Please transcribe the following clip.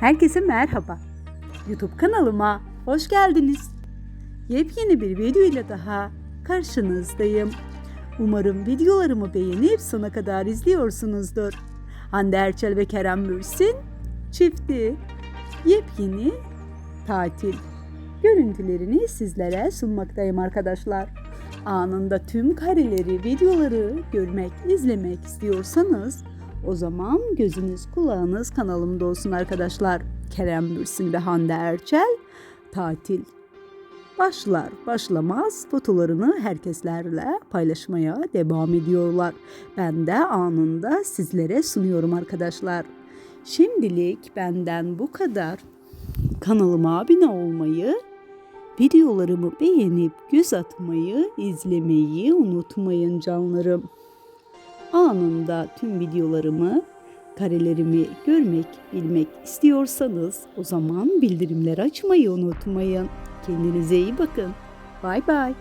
Herkese merhaba. YouTube kanalıma hoş geldiniz. Yepyeni bir video ile daha karşınızdayım. Umarım videolarımı beğenip sona kadar izliyorsunuzdur. Hande Erçel ve Kerem Bürsin çifti yepyeni tatil görüntülerini sizlere sunmaktayım arkadaşlar. Anında tüm kareleri, videoları görmek, izlemek istiyorsanız o zaman gözünüz kulağınız kanalımda olsun arkadaşlar. Kerem Bürsin ve Hande Erçel tatil başlar başlamaz fotolarını herkeslerle paylaşmaya devam ediyorlar. Ben de anında sizlere sunuyorum arkadaşlar. Şimdilik benden bu kadar. Kanalıma abone olmayı, videolarımı beğenip göz atmayı, izlemeyi unutmayın canlarım. Anında tüm videolarımı, karelerimi görmek, bilmek istiyorsanız o zaman bildirimleri açmayı unutmayın. Kendinize iyi bakın. Bay bay.